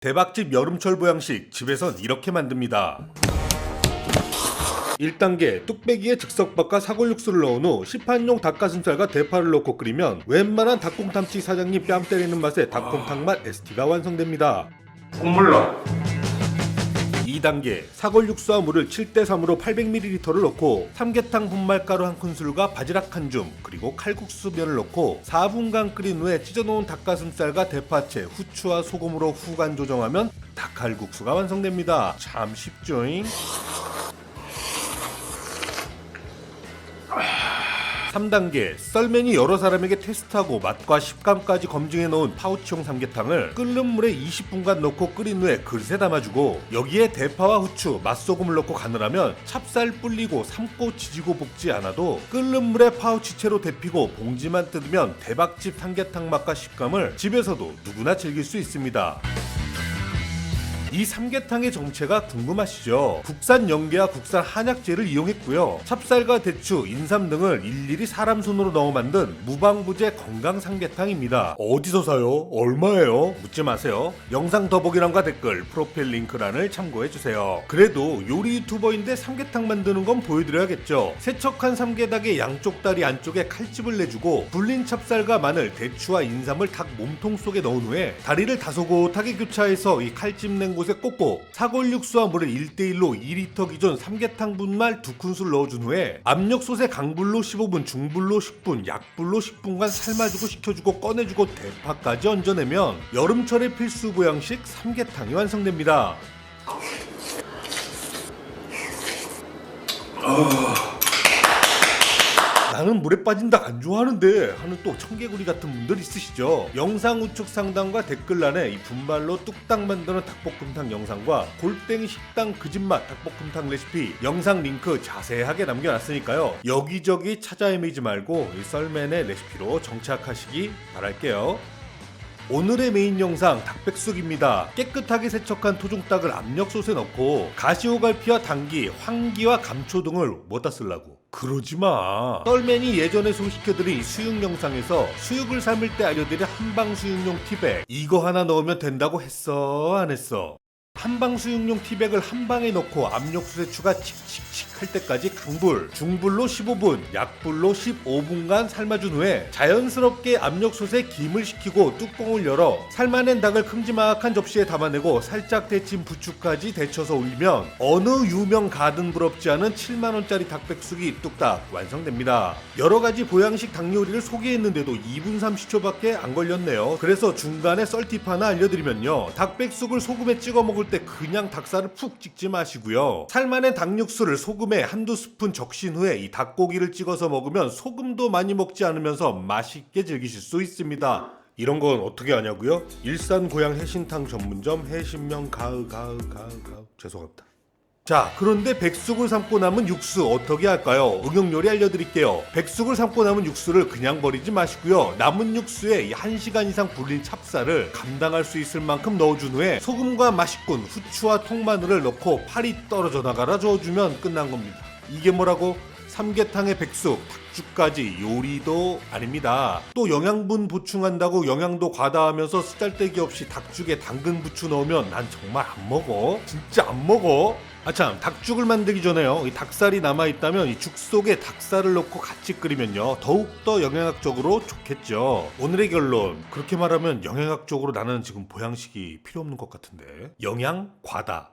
대박집 여름철 보양식 집에선 이렇게 만듭니다. 1단계 뚝배기에 즉석밥과 사골육수를 넣은 후 시판용 닭가슴살과 대파를 넣고 끓이면 웬만한 닭곰탕집 사장님 뺨 때리는 맛의 닭곰탕 맛 ST가 완성됩니다. 국물 넣어. 2단계 사골 육수와 물을 7대3으로 800ml를 넣고 삼계탕 분말가루 한 큰술과 바지락 한 줌 그리고 칼국수 면을 넣고 4분간 끓인 후에 찢어놓은 닭가슴살과 대파채, 후추와 소금으로 후간 조정하면 닭칼국수가 완성됩니다. 참 쉽죠잉? 3단계 썰맨이 여러 사람에게 테스트하고 맛과 식감까지 검증해 놓은 파우치용 삼계탕을 끓는 물에 20분간 넣고 끓인 후에 그릇에 담아주고 여기에 대파와 후추, 맛소금을 넣고 간을 하면 찹쌀 불리고 삶고 지지고 볶지 않아도 끓는 물에 파우치채로 데피고 봉지만 뜯으면 대박집 삼계탕 맛과 식감을 집에서도 누구나 즐길 수 있습니다. 이 삼계탕의 정체가 궁금하시죠? 국산 연계와 국산 한약재를 이용했고요. 찹쌀과 대추, 인삼 등을 일일이 사람 손으로 넣어 만든 무방부제 건강 삼계탕입니다. 어디서 사요? 얼마예요? 묻지 마세요. 영상 더보기란과 댓글, 프로필 링크란을 참고해 주세요. 그래도 요리 유튜버인데 삼계탕 만드는 건 보여드려야겠죠. 세척한 삼계닭의 양쪽 다리 안쪽에 칼집을 내주고 불린 찹쌀과 마늘, 대추와 인삼을 닭 몸통 속에 넣은 후에 다리를 다소곳하게 교차해서 이 칼집 낸 곳에 꽂고 사골육수와 물을 1대1로 2리터 기존 삼계탕 분말 두 큰술 넣어준 후에 압력솥에 강불로 15분, 중불로 10분, 약불로 10분간 삶아주고 식혀주고 꺼내주고 대파까지 얹어내면 여름철의 필수 보양식 삼계탕이 완성됩니다. 나는 물에 빠진 닭안 좋아하는데 하는 또 청개구리 같은 분들 있으시죠? 영상 우측 상단과 댓글란에 이 분말로 뚝딱 만드는 닭볶음탕 영상과 골땡이 식당 그 집맛 닭볶음탕 레시피 영상 링크 자세하게 남겨놨으니까요. 여기저기 찾아 헤매지 말고 이 썰맨의 레시피로 정착하시기 바랄게요. 오늘의 메인 영상 닭백숙입니다. 깨끗하게 세척한 토종닭을 압력솥에 넣고 가시오갈피와 당기, 황기와 감초 등을 뭐다 쓰려고? 그러지 마. 썰맨이 예전에 소개시켜드린 수육 영상에서 수육을 삶을 때 알려드린 한방 수육용 티백 이거 하나 넣으면 된다고 했어 안 했어? 한방 수육용 티백을 한 방에 넣고 압력솥에 추가 칙칙칙 할 때까지 강불, 중불로 15분, 약불로 15분간 삶아준 후에 자연스럽게 압력솥에 김을 식히고 뚜껑을 열어 삶아낸 닭을 큼지막한 접시에 담아내고 살짝 데친 부추까지 데쳐서 올리면 어느 유명 가든 부럽지 않은 7만원짜리 닭백숙이 뚝딱 완성됩니다. 여러 가지 보양식 닭 요리를 소개했는데도 2분 30초밖에 안 걸렸네요. 그래서 중간에 썰팁 하나 알려드리면요. 닭백숙을 소금에 찍어 먹을 때 그냥 닭살을 푹 찍지 마시고요. 삶아낸 닭육수를 소금에 한두 스푼 적신 후에 이 닭고기를 찍어서 먹으면 소금도 많이 먹지 않으면서 맛있게 즐기실 수 있습니다. 이런 건 어떻게 하냐고요? 일산 고향 해신탕 전문점 해신면 가으 가으 가으 가으 죄송합니다. 자, 그런데 백숙을 삶고 남은 육수 어떻게 할까요? 응용 요리 알려드릴게요. 백숙을 삶고 남은 육수를 그냥 버리지 마시고요. 남은 육수에 이 1시간 이상 불린 찹쌀을 감당할 수 있을 만큼 넣어준 후에 소금과 맛있군 후추와 통마늘을 넣고 팔이 떨어져 나가라 저어주면 끝난 겁니다. 이게 뭐라고? 삼계탕의 백숙, 닭죽까지 요리도 아닙니다. 또 영양분 보충한다고 영양도 과다하면서 쓰잘데기 없이 닭죽에 당근 부추 넣으면 난 정말 안 먹어. 진짜 안 먹어. 아참 닭죽을 만들기 전에요. 이 닭살이 남아있다면 이 죽 속에 닭살을 넣고 같이 끓이면요. 더욱더 영양학적으로 좋겠죠. 오늘의 결론 그렇게 말하면 영양학적으로 나는 지금 보양식이 필요 없는 것 같은데. 영양 과다